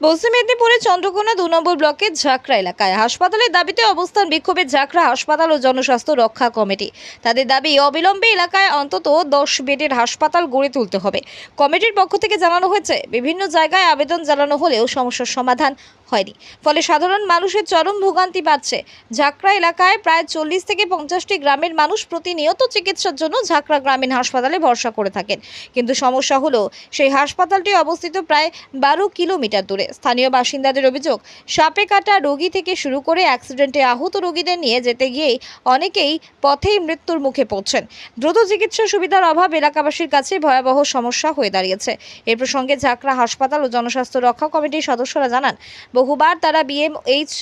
পশ্চিম মেদিনীপুরের চন্দ্রকোনা দু নম্বর ব্লকের ঝাঁকড়া এলাকায় হাসপাতালের দাবিতে অবস্থান বিক্ষোভে ঝাঁকড়া হাসপাতাল ও জনস্বাস্থ্য রক্ষা কমিটি। তাদের দাবি, অবিলম্বে এলাকায় অন্তত দশ বেডের হাসপাতাল গড়ে তুলতে হবে। কমিটির পক্ষ থেকে জানানো হয়েছে, বিভিন্ন জায়গায় আবেদন জানানো হলেও সমস্যার সমাধান হয়নি। ফলে সাধারণ মানুষের চরম ভোগান্তি পাচ্ছে ঝাঁকড়া এলাকায় প্রায় চল্লিশ থেকে পঞ্চাশটি গ্রামের মানুষ প্রতিনিয়ত চিকিৎসার জন্য ঝাঁকড়া গ্রামীণ হাসপাতালে ভরসা করে থাকেন। কিন্তু সমস্যা হলো, সেই হাসপাতালটি অবস্থিত প্রায় বারো কিলোমিটার দূরে। স্থানীয় বাসিন্দাদের অভিযোগ, সাপে কাটা রোগী থেকে শুরু করে অ্যাক্সিডেন্টে আহত রোগীদের নিয়ে যেতে গিয়েই অনেকেই পথেই মৃত্যুর মুখে পড়ছেন। দ্রুত চিকিৎসা সুবিধার অভাব এলাকাবাসীর কাছে ভয়াবহ সমস্যা হয়ে দাঁড়িয়েছে। এ প্রসঙ্গে ঝাঁকড়া হাসপাতাল ও জনস্বাস্থ্য রক্ষা কমিটির সদস্যরা জানান বহুবার তারা বিএমএইচ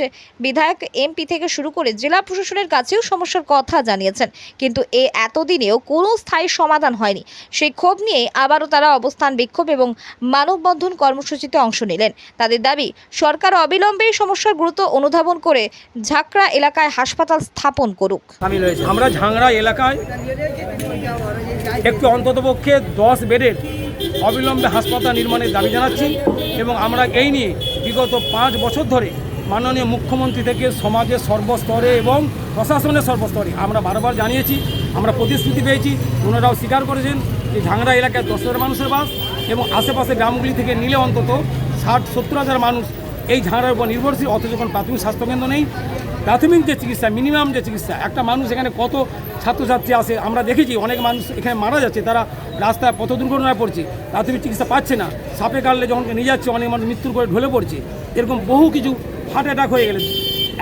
বিধায়ক এমপি থেকে শুরু করে জেলা প্রশাসনের কাছেও সমস্যার কথা জানিয়েছেন। কিন্তু এ এতদিনেও কোনো স্থায়ী সমাধান হয়নি। সেই ক্ষোভ নিয়ে আবারও তারা অবস্থান বিক্ষোভ এবং মানববন্ধন কর্মসূচিতে অংশ নিলেন। তাদের দাবি, সরকার অবিলম্বে সমস্যার গুরুত্ব অনুধাবন করে ঝাঁকড়া এলাকায় হাসপাতাল স্থাপন করুক। আমরা ঝাংরা এলাকায় একটু অন্ততপক্ষে দশ বেডের অবিলম্বে হাসপাতাল নির্মাণের দাবি জানাচ্ছি এবং আমরা এই নিয়ে বিগত পাঁচ বছর ধরে মাননীয় মুখ্যমন্ত্রী থেকে সমাজের সর্বস্তরে এবং প্রশাসনের সর্বস্তরে আমরা বারবার জানিয়েছি, আমরা প্রতিশ্রুতি পেয়েছি, ওনারাও স্বীকার করেছেন যে ঝাংরা এলাকায় দশ হাজার মানুষের বাস এবং আশেপাশে গ্রামগুলি থেকে নিলে অন্তত ষাট, সত্তর হাজার মানুষ এই ঝাঁড়ার উপর নির্ভরশীল, অথচ যখন প্রাথমিক স্বাস্থ্যকেন্দ্র নেই। প্রাথমিক যে চিকিৎসা মিনিমাম যে চিকিৎসা, একটা মানুষ এখানে কত ছাত্রছাত্রী আসে আমরা দেখেছি, অনেক মানুষ এখানে মারা যাচ্ছে, তারা রাস্তায় পথ দুর্ঘটনায় পড়ছে, প্রাথমিক চিকিৎসা পাচ্ছে না, সাপে কাটলে যখন নিয়ে যাচ্ছে, অনেক মানুষ মৃত্যুর করে ঢলে পড়ছে, এরকম বহু কিছু হার্ট অ্যাটাক হয়ে গেলে।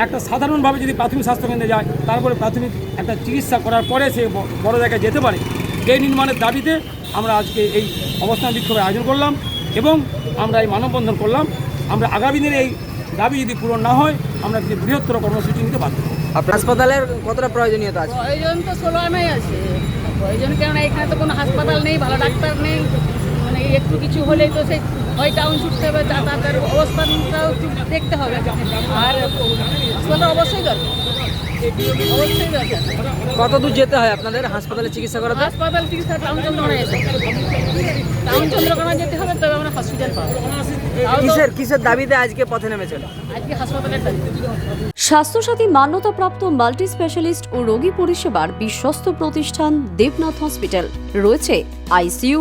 একটা সাধারণভাবে যদি প্রাথমিক স্বাস্থ্যকেন্দ্রে যায়, তারপরে প্রাথমিক একটা চিকিৎসা করার পরে সে বড় জায়গায় যেতে পারে। এই নির্মাণের দাবিতে আমরা আজকে এই অবস্থান বিক্ষোভের আয়োজন করলাম এবং আমরা এই মানববন্ধন করলাম। আমরা আগামী দিনে এই দাবি যদি পূরণ না হয় আমরা একটি বৃহত্তর কর্মসূচি নিতে বাধ্য আপনার হাসপাতালের কতটা প্রয়োজনীয়তা আছে? প্রয়োজন তো ষোলো আনাই আছে। প্রয়োজন কেননা এখানে তো কোনো হাসপাতাল নেই ভালো ডাক্তার নেই। মানে একটু কিছু হলেই তো সেই হয় টাউন ছুটতে হবে যাতায়াতের অবস্থানটাও একটু দেখতে হবে। আর হাসপাতাল অবশ্যই দরকার। অবশ্যই দরকার। কত দূর যেতে হয় আপনাদের হাসপাতালে চিকিৎসা করাতে? হাসপাতাল চিকিৎসা টাউন চন্দ্রকোনা এসে টাউন চন্দ্রকোনা যেতে হবে তবে আমরা হসপিটাল পাবো। কিসের কিসের দাবিতে আজকে পথে নেমেছিল? আজকে হাসপাতালের দাবি। স্বাস্থ্যসাথী মান্যতাপ্রাপ্ত মাল্টি স্পেশালিস্ট ও রোগী পরিষেবার বিশ্বস্ত প্রতিষ্ঠান দেবনাথ হসপিটাল। রয়েছে ICU